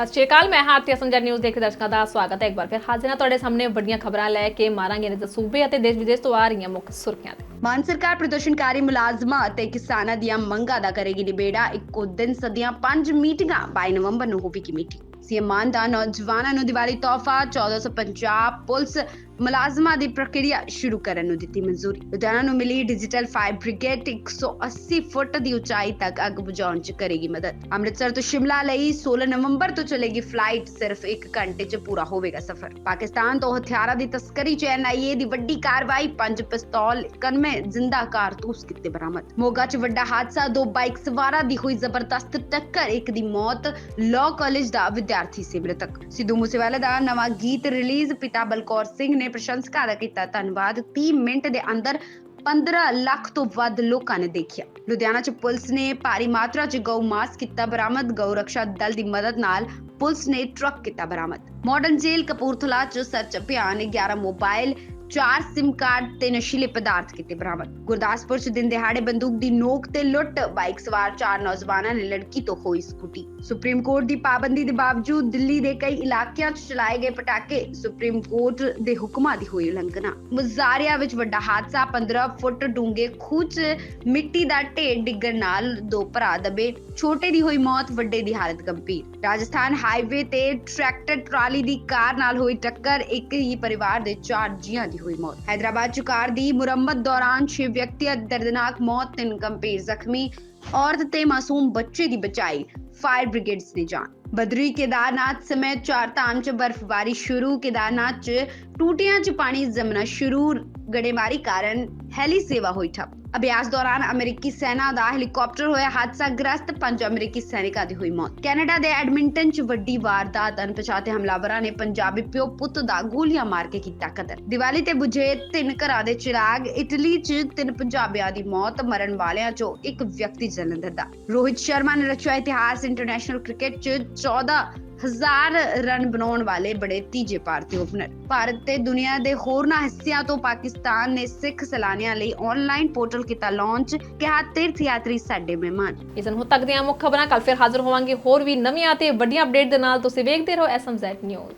ਸਤਿ ਸ਼੍ਰੀ ਅਕਾਲ, ਮੈਂ ਹਾਂ ਆਰਤੀ ਸੰਜਰ ਨਿਊਜ਼ ਦੇਖ ਦਰਸ਼ਕਾਂ ਦਾ ਸਵਾਗਤ ਹੈ। ਇੱਕ ਵਾਰ ਫਿਰ ਹਾਜ਼ਰ ਹਾਂ ਤੁਹਾਡੇ ਸਾਹਮਣੇ ਵੱਡੀਆਂ ਖਬਰਾਂ ਲੈ ਕੇ ਮਾਰਾਂਗੇ ਨੇ ਸੂਬੇ ਅਤੇ ਦੇਸ਼ ਵਿਦੇਸ਼ ਤੋਂ ਆ ਰਹੀਆਂ ਮੁੱਖ ਸੁਰਖੀਆਂ ਤੇ। ਮਾਨ ਸਰਕਾਰ ਪ੍ਰਦਰਸ਼ਨਕਾਰੀ ਮੁਲਾਜ਼ਮਾਂ ਅਤੇ ਕਿਸਾਨਾਂ ਦੀਆਂ ਮੰਗਾਂ ਦਾ ਕਰੇਗੀ ਨਿਬੇੜਾ। ਇੱਕੋ ਦਿਨ ਸਦੀਆਂ ਪੰਜ ਮੀਟਿੰਗਾਂ 22 ਨਵੰਬਰ ਨੂੰ ਹੋਵੇਗੀ ਮੀਟਿੰਗ। ਸੀਐਮ ਮਾਨ ਦਾ ਨੌਜਵਾਨਾਂ ਨੂੰ ਦੀਵਾਲੀ ਤੋਹਫਾ 1450 ਪੁਲਿਸ ਮੁਲਾਜ਼ਮਾਂ ਦੀ ਪ੍ਰਕਿਰਿਆ ਸ਼ੁਰੂ ਕਰਨ ਨੂੰ ਦਿੱਤੀ ਮਨਜ਼ੂਰੀ। ਲੁਧਿਆਣਾ ਨੂੰ ਮਿਲੀ ਡਿਜੀਟਲ ਫਾਇਰ ਬ੍ਰਿਗੇਡ 180 ਫੁੱਟ ਦੀ ਉਚਾਈ ਤੱਕ ਅੱਗ ਬੁਝਾਉਣ 'ਚ ਕਰੇਗੀ ਮਦਦ। ਅੰਮ੍ਰਿਤਸਰ ਤੋਂ ਸ਼ਿਮਲਾ ਲਈ 16 ਨਵੰਬਰ ਤੋਂ ਚੱਲੇਗੀ ਫਲਾਈਟ, ਸਿਰਫ 1 ਘੰਟੇ 'ਚ ਪੂਰਾ ਹੋਵੇਗਾ ਸਫ਼ਰ। ਪਾਕਿਸਤਾਨ ਤੋਂ ਹਥਿਆਰਾਂ ਦੀ ਤਸਕਰੀ 'ਚ ਐਨਆਈਏ ਦੀ ਵੱਡੀ ਕਾਰਵਾਈ, ਪੰਜ ਪਿਸਤੌਲ 91 ਜ਼ਿੰਦਾ ਕਾਰਤੂਸ ਕੀਤੇ ਬਰਾਮਦ। ਮੋਗਾ 'ਚ ਵੱਡਾ ਹਾਦਸਾ, ਦੋ ਬਾਈਕ ਸਵਾਰਾਂ ਦੀ ਹੋਈ ਜ਼ਬਰਦਸਤ ਟੱਕਰ, ਇੱਕ ਦੀ ਮੌਤ। ਲਾਅ ਕਾਲਜ ਦਾ ਵਿਦਿਆਰਥੀ ਸੀ ਮ੍ਰਿਤਕ ਸਿੱਧੂ ਮੂਸੇਵਾਲੇ ਦਾ ਨਵਾਂ ਗੀਤ ਰਿਲੀਜ਼ ਪਿਤਾ ਬਲਕੌਰ ਸਿੰਘ ਨੇ ਪ੍ਰਸ਼ੰਸਕਾਂ ਦਾ ਕੀਤਾ ਧੰਨਵਾਦ 30 ਮਿੰਟ ਦੇ ਅੰਦਰ 15 ਲੱਖ ਤੋਂ ਵੱਧ ਲੋਕਾਂ ਨੇ ਦੇਖਿਆ ਲੁਧਿਆਣਾ 'ਚ ਪੁਲਿਸ ਨੇ ਭਾਰੀ ਮਾਤਰਾ 'ਚ ਗਊ ਮਾਸ ਕੀਤਾ ਬਰਾਮਦ ਗਊ ਰੱਖਿਆ ਦਲ ਦੀ ਮਦਦ ਨਾਲ ਪੁਲਿਸ ਨੇ ਟਰੱਕ ਕੀਤਾ ਬਰਾਮਦ ਮਾਡਰਨ ਜੇਲ੍ਹ ਕਪੂਰਥਲਾ 'ਚ ਸਰਚ ਅਭਿਆਨ 11 ਮੋਬਾਈਲ ਚਾਰ ਸਿਮ ਕਾਰਡ ਤੇ ਨਸ਼ੀਲੇ ਪਦਾਰਥ ਕੀਤੇ ਬਰਾਮਦ। ਗੁਰਦਾਸਪੁਰ 'ਚ ਦਿਨ ਦਿਹਾੜੇ ਬੰਦੂਕ ਦੀ ਨੋਕ ਤੇ ਲੁੱਟ, ਬਾਈਕ ਸਵਾਰ ਚਾਰ ਨੌਜਵਾਨਾਂ ਨੇ ਲੜਕੀ ਤੋਂ ਹੋਈ ਸਕੂਟੀ। ਸੁਪਰੀਮ ਕੋਰਟ ਦੀ ਪਾਬੰਦੀ ਦੇ ਬਾਵਜੂਦ ਦਿੱਲੀ ਦੇ ਕਈ ਇਲਾਕਿਆਂ 'ਚ ਚਲਾਏ ਗਏ ਪਟਾਕੇ ਸੁਪਰੀਮ ਕੋਰਟ ਦੇ ਹੁਕਮਾਂ ਦੀ ਹੋਈ ਉਲੰਘਣਾ। ਮੁਜ਼ਾਰੀਆ ਵਿੱਚ ਵੱਡਾ ਹਾਦਸਾ 15 ਫੁੱਟ ਡੂੰਘੇ ਖੂਹ ਮਿੱਟੀ ਦਾ ਢੇਰ ਡਿੱਗਣ ਨਾਲ ਦੋ ਭਰਾ ਦਬੇ, ਛੋਟੇ ਦੀ ਹੋਈ ਮੌਤ, ਵੱਡੇ ਦੀ ਹਾਲਤ ਗੰਭੀਰ। ਰਾਜਸਥਾਨ ਹਾਈਵੇ ਤੇ ਟਰੈਕਟਰ ਟਰਾਲੀ ਦੀ ਕਾਰ ਨਾਲ ਹੋਈ ਟੱਕਰ, ਇੱਕ ਹੀ ਪਰਿਵਾਰ ਦੇ ਚਾਰ ਜੀਆਂ ਦੀ ਹੋਈ ਮੌਤ। ਹੈਦਰਾਬਾਦ 'ਚ ਕਾਰ ਦੀ ਮੁਰੰਮਤ ਦੌਰਾਨ ਛੇ ਵਿਅਕਤੀਆਂ ਦੀ ਦਰਦਨਾਕ ਮੌਤ, ਤਿੰਨ ਗੰਭੀਰ ਜ਼ਖਮੀ ਔਰਤ ਤੇ ਮਾਸੂਮ ਬੱਚੇ ਦੀ ਬਚਾਈ, ਫਾਇਰ ਬ੍ਰਿਗੇਡਸ ਨੇ ਜਾਨ ਬਦਰੀ ਕੇਦਾਰਨਾਥ ਸਮੇਤ ਚਾਰ ਧਾਮ 'ਚ ਬਰਫ਼ਬਾਰੀ ਸ਼ੁਰੂ। ਕੇਦਾਰਨਾਥ 'ਚ ਟੂਟੀਆਂ 'ਚ ਪਾਣੀ ਜਮਣਾ ਸ਼ੁਰੂ। ਗੜੇਮਾਰੀ ਕਾਰਨ ਹੈਲੀ ਸੇਵਾ ਹੋਈ ਠੱਪ। ਅਭਿਆਸ ਦੌਰਾਨ ਅਮਰੀਕੀ ਸੈਨਾ ਦਾ ਹੈਲੀਕਾਪਟਰ ਹੋਇਆ ਹਾਦਸਾ। ਗ੍ਰਸਤ ਪੰਜ ਅਮਰੀਕੀ ਸੈਨਿਕਾਂ ਦੀ ਹੋਈ ਮੌਤ। ਕੈਨੇਡਾ ਦੇ ਐਡਮਿੰਟਨ 'ਚ ਵੱਡੀ ਵਾਰਦਾਤ। ਅਣਪਛਾਤੇ ਹਮਲਾਵਰਾਂ ਨੇ ਪੰਜਾਬੀ ਪਿਓ ਪੁੱਤ ਦਾ ਗੋਲੀਆਂ ਮਾਰ ਕੇ ਕੀਤਾ ਕਤਲ। ਦੀਵਾਲੀ ਤੇ ਬੁਝੇ ਤਿੰਨ ਘਰਾਂ ਦੇ ਚਿਰਾਗ, ਇਟਲੀ 'ਚ ਤਿੰਨ ਪੰਜਾਬੀਆਂ ਦੀ ਮੌਤ। ਮਰਨ ਵਾਲਿਆਂ 'ਚੋਂ ਇੱਕ ਵਿਅਕਤੀ ਜਲੰਧਰ ਦਾ ਰੋਹਿਤ ਸ਼ਰਮਾ ਨੇ ਰਚਿਆ ਇਤਿਹਾਸ। ਇੰਟਰਨੈਸ਼ਨਲ ਕ੍ਰਿਕਟ 'ਚ 14 ਰਨ ਬਣਾਉਣ ਵਾਲੇ ਬੜੇ ਤੀਜੇ ਭਾਰਤੀ ਓਪਨਰ। ਭਾਰਤ ਤੇ ਦੁਨੀਆ ਦੇ ਹੋਰਨਾਂ ਹਿੱਸਿਆਂ ਤੋਂ ਪਾਕਿਸਤਾਨ ਨੇ ਸਿੱਖ ਸੈਲਾਨੀਆਂ ਲਈ ਆਨਲਾਈਨ ਪੋਰਟਲ ਕੀਤਾ ਲਾਂਚ ਕਿਹਾ ਤੀਰਥ ਯਾਤਰੀ ਸਾਡੇ ਮਹਿਮਾਨ। ਇਸ ਨੂੰ ਤੱਕ ਦੀਆਂ ਮੁੱਖ ਖਬਰਾਂ ਕੱਲ ਫਿਰ ਹਾਜ਼ਰ ਹੋਵਾਂਗੇ ਹੋਰ ਵੀ ਨਵੀਆਂ ਤੇ ਵੱਡੀਆਂ ਅਪਡੇਟ ਦੇ ਨਾਲ। ਤੁਸੀਂ ਵੇਖਦੇ ਰਹੋ ਐਸਐਮਜ਼ੈਡ ਨਿਊਜ਼